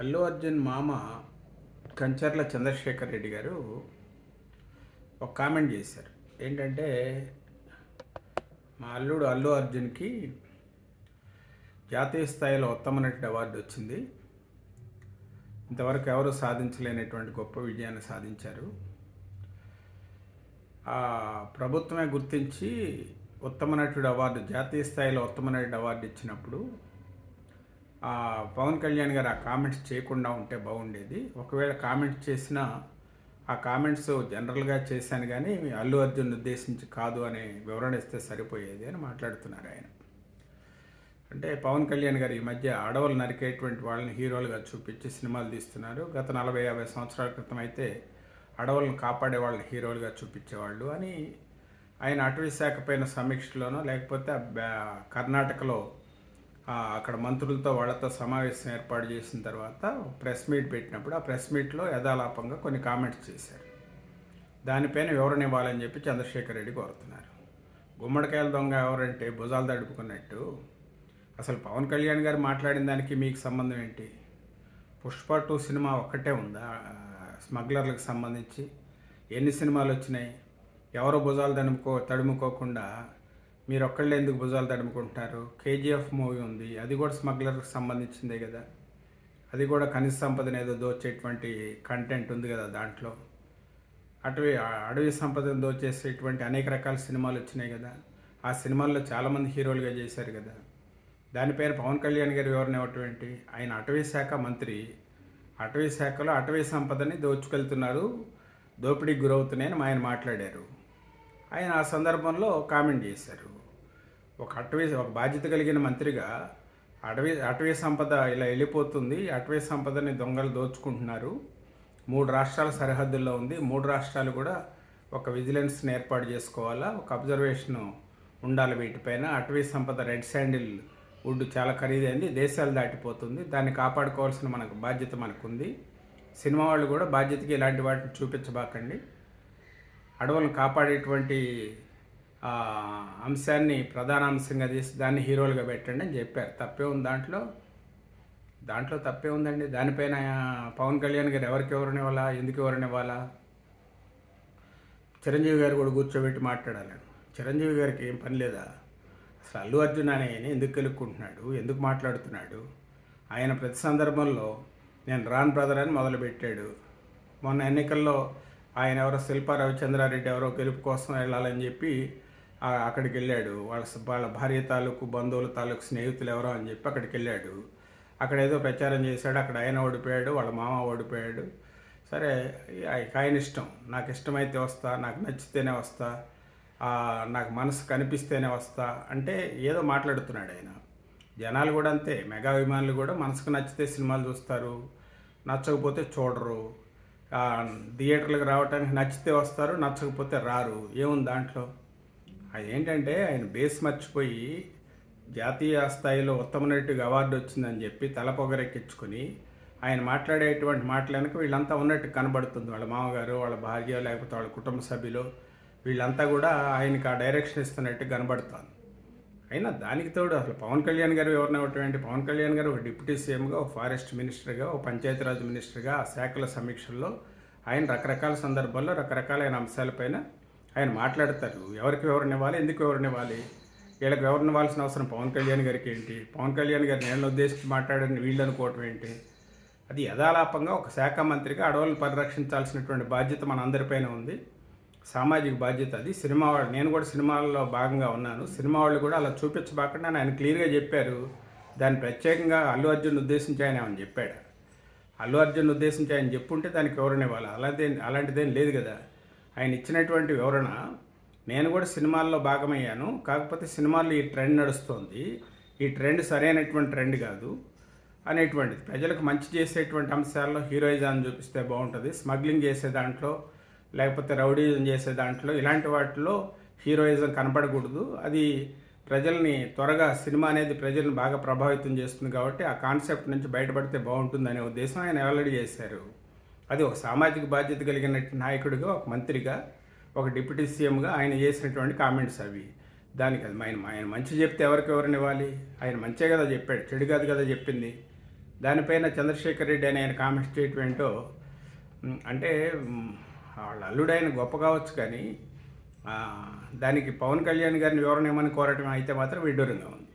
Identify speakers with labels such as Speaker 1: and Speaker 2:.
Speaker 1: అల్లు అర్జున్ మామ కంచర్ల చంద్రశేఖర్ రెడ్డి గారు ఒక కామెంట్ చేశారు. ఏంటంటే మా అల్లుడు అల్లు అర్జున్కి జాతీయ స్థాయిలో ఉత్తమ నటుడు అవార్డు వచ్చింది. ఇంతవరకు ఎవరు సాధించలేనటువంటి గొప్ప విజయాన్ని సాధించారు. ప్రభుత్వమే గుర్తించి ఉత్తమ నటుడు అవార్డు జాతీయ స్థాయిలో ఉత్తమ నటుడు అవార్డు ఇచ్చినప్పుడు పవన్ కళ్యాణ్ గారు ఆ కామెంట్స్ చేయకుండా ఉంటే బాగుండేది. ఒకవేళ కామెంట్స్ చేసినా ఆ కామెంట్స్ జనరల్గా చేశాను కానీ అల్లు అర్జున్ ఉద్దేశించి కాదు అని వివరణ ఇస్తే సరిపోయేది అని మాట్లాడుతున్నారు ఆయన. అంటే పవన్ కళ్యాణ్ గారు ఈ మధ్య అడవులు నరికేటువంటి వాళ్ళని హీరోలుగా చూపించి సినిమాలు తీస్తున్నారు. గత నలభై యాభై సంవత్సరాల క్రితం అయితే అడవులను కాపాడే వాళ్ళని హీరోలుగా చూపించేవాళ్ళు అని ఆయన అటవీ శాఖ పైన సమీక్షలోనో లేకపోతే బ్యా- కర్ణాటకలో అక్కడ మంత్రులతో వాళ్ళతో సమావేశం ఏర్పాటు చేసిన తర్వాత ప్రెస్ మీట్ పెట్టినప్పుడు ఆ ప్రెస్ మీట్లో యథాలాపంగా కొన్ని కామెంట్స్ చేశారు. దానిపైన వివరణ ఇవ్వాలని చెప్పి చంద్రశేఖర్ రెడ్డి కోరుతున్నారు. గుమ్మడికాయల దొంగ ఎవరంటే భుజాలు తడుపుకున్నట్టు. అసలు పవన్ కళ్యాణ్ గారు మాట్లాడిన దానికి మీకు సంబంధం ఏంటి? పుష్ప టూ సినిమా ఒక్కటే ఉందా? స్మగ్లర్లకు సంబంధించి ఎన్ని సినిమాలు వచ్చినాయి? ఎవరు భుజాలు తడుముకో తడుముకోకుండా మీరు ఒక్కళ్ళే ఎందుకు భుజాలు తడుముకుంటున్నారు? కేజీఎఫ్ మూవీ ఉంది. అది కూడా స్మగ్లర్కి సంబంధించిందే కదా. అది కూడా ఖనిజ సంపదను ఏదో దోచేటువంటి కంటెంట్ ఉంది కదా దాంట్లో. అటవీ అడవి సంపదను దోచేసేటువంటి అనేక రకాల సినిమాలు వచ్చినాయి కదా. ఆ సినిమాల్లో చాలామంది హీరోలుగా చేశారు కదా. దాని పేరు పవన్ కళ్యాణ్ గారు వివరణ ఇవ్వటువంటి ఆయన అటవీ శాఖ మంత్రి. అటవీ శాఖలో అటవీ సంపదని దోచుకెళ్తున్నారు. దోపిడీకి గురవుతున్నాయని ఆయన మాట్లాడారు. ఆయన ఆ సందర్భంలో కామెంట్ చేశారు. ఒక అటవీ ఒక బాధ్యత కలిగిన మంత్రిగా అటవీ అటవీ సంపద ఇలా వెళ్ళిపోతుంది. అటవీ సంపదని దొంగలు దోచుకుంటున్నారు. మూడు రాష్ట్రాల సరిహద్దుల్లో ఉంది. మూడు రాష్ట్రాలు కూడా ఒక విజిలెన్స్ని ఏర్పాటు చేసుకోవాలా? ఒక అబ్జర్వేషన్ ఉండాలి వీటిపైన. అటవీ సంపద రెడ్ శాండిల్ వుడ్ చాలా ఖరీదైంది. దేశాలు దాటిపోతుంది. దాన్ని కాపాడుకోవాల్సిన మనకు బాధ్యత మనకుంది. సినిమా వాళ్ళు కూడా బాధ్యతకి ఇలాంటి వాటిని చూపించబాకండి. అడవులను కాపాడేటువంటి అంశాన్ని ప్రధాన అంశంగా తీసి దాన్ని హీరోలుగా పెట్టండి అని చెప్పారు. తప్పే ఉంది దాంట్లో? దాంట్లో తప్పే ఉందండి. దానిపైన పవన్ కళ్యాణ్ గారు ఎవరికి ఎవరినివ్వాలా ఎందుకు ఎవరినివ్వాలా చిరంజీవి గారు కూడా కూర్చోబెట్టి మాట్లాడాలి. చిరంజీవి గారికి ఏం పని లేదా? అసలు అల్లు అర్జున్ అనే ఎందుకు కలుక్కుంటున్నాడు? ఎందుకు మాట్లాడుతున్నాడు? ఆయన ప్రతి సందర్భంలో నేను రాన్ బ్రదర్ అని మొదలుపెట్టాడు. మొన్న ఎన్నికల్లో ఆయన ఎవరో శిల్పా రవిచంద్రారెడ్డి ఎవరో గెలుపు కోసం వెళ్ళాలని చెప్పి అక్కడికి వెళ్ళాడు వాళ్ళ వాళ్ళ భార్య తాలూకు బంధువుల తాలూకు స్నేహితులు ఎవరో అని చెప్పి అక్కడికి వెళ్ళాడు అక్కడ ఏదో ప్రచారం చేశాడు. అక్కడ ఆయన ఓడిపోయాడు వాళ్ళ మామ ఓడిపోయాడు. సరే ఆయన ఇష్టం. నాకు ఇష్టమైతే వస్తా నాకు నచ్చితేనే వస్తా నాకు మనసు కనిపిస్తేనే వస్తా అంటే ఏదో మాట్లాడుతున్నాడు ఆయన. జనాలు కూడా అంతే. మెగా అభిమానులు కూడా మనసుకు నచ్చితే సినిమాలు చూస్తారు నచ్చకపోతే చూడరు. థియేటర్లకు రావడానికి నచ్చితే వస్తారు నచ్చకపోతే రారు. ఏముంది దాంట్లో? అది ఏంటంటే ఆయన బేస్ మర్చిపోయి జాతీయ స్థాయిలో ఉత్తమ నటుగా అవార్డు వచ్చిందని చెప్పి తల పొగరెక్కించుకొని ఆయన మాట్లాడేటువంటి మాటలు వెనక వీళ్ళంతా ఉన్నట్టు కనబడుతుంది. వాళ్ళ మామగారు వాళ్ళ భార్య లేకపోతే వాళ్ళ కుటుంబ సభ్యులు వీళ్ళంతా కూడా ఆయనకి ఆ డైరెక్షన్ ఇస్తున్నట్టు కనబడుతుంది. అయినా దానికి తోడు అసలు పవన్ కళ్యాణ్ గారు ఎవరిని ఇవ్వటం పవన్ కళ్యాణ్ గారు ఒక డిప్యూటీ సీఎంగా ఒక ఫారెస్ట్ మినిస్టర్గా ఒక పంచాయతీరాజ్ మినిస్టర్గా ఆ శాఖల సమీక్షల్లో ఆయన రకరకాల సందర్భాల్లో రకరకాలైన అంశాలపైన ఆయన మాట్లాడతారు. ఎవరికి వివరణ ఇవ్వాలి? ఎందుకు వివరణ ఇవ్వాలి? వీళ్ళకి వివరణ ఇవ్వాల్సిన అవసరం పవన్ కళ్యాణ్ గారికి ఏంటి? పవన్ కళ్యాణ్ గారు నేను ఉద్దేశించి మాట్లాడని వీళ్ళు అనుకోవటం ఏంటి? అది యథాలాపంగా ఒక శాఖ మంత్రిగా అడవులను పరిరక్షించాల్సినటువంటి బాధ్యత మన అందరిపైన ఉంది. సామాజిక బాధ్యత అది. సినిమా వాళ్ళు నేను కూడా సినిమాల్లో భాగంగా ఉన్నాను. సినిమా వాళ్ళు కూడా అలా చూపించబాకుండా ఆయన క్లియర్గా చెప్పారు. దాన్ని ప్రత్యేకంగా అల్లు అర్జున్ ఉద్దేశించి ఆయన ఏమని చెప్పాడు? అల్లు అర్జున్ ఉద్దేశించి ఆయన చెప్పుంటే దానికి వివరణ ఇవ్వాలి. అలాంటి అలాంటిదేం లేదు కదా. ఆయన ఇచ్చినటువంటి వివరణ నేను కూడా సినిమాల్లో భాగమయ్యాను. కాకపోతే సినిమాల్లో ఈ ట్రెండ్ నడుస్తోంది. ఈ ట్రెండ్ సరైనటువంటి ట్రెండ్ కాదు. అనేటువంటిది. ప్రజలకు మంచి చేసేటువంటి అంశాల్లో హీరోయిజాన్ని చూపిస్తే బాగుంటుంది. స్మగ్లింగ్ చేసే దాంట్లో లేకపోతే రౌడీజం చేసే దాంట్లో ఇలాంటి వాటిలో హీరోయిజం కనపడకూడదు అది ప్రజల్ని త్వరగా సినిమా అనేది ప్రజల్ని బాగా ప్రభావితం చేస్తుంది కాబట్టి ఆ కాన్సెప్ట్ నుంచి బయటపడితే బాగుంటుంది అనే ఉద్దేశం ఆయన వెల్లడి చేశారు. అది ఒక సామాజిక బాధ్యత కలిగిన నాయకుడిగా ఒక మంత్రిగా ఒక డిప్యూటీ సీఎంగా ఆయన చేసినటువంటి కామెంట్స్ అవి. దానికి అది ఆయన ఆయన మంచి చెప్తే ఎవరికి ఎవరిని ఇవ్వాలి? ఆయన మంచే కదా చెప్పాడు చెడు కాదు కదా చెప్పింది. దానిపైన చంద్రశేఖర్ రెడ్డి అనే ఆయన కామెంట్ చేయటం ఏంటో అంటే వాళ్ళ వాళ్ళ అల్లుడైన గొప్ప కావచ్చు కానీ దానికి పవన్ కళ్యాణ్ గారిని వివరణ ఇవ్వమని కోరటం అయితే మాత్రం విడ్డూరంగా ఉంది.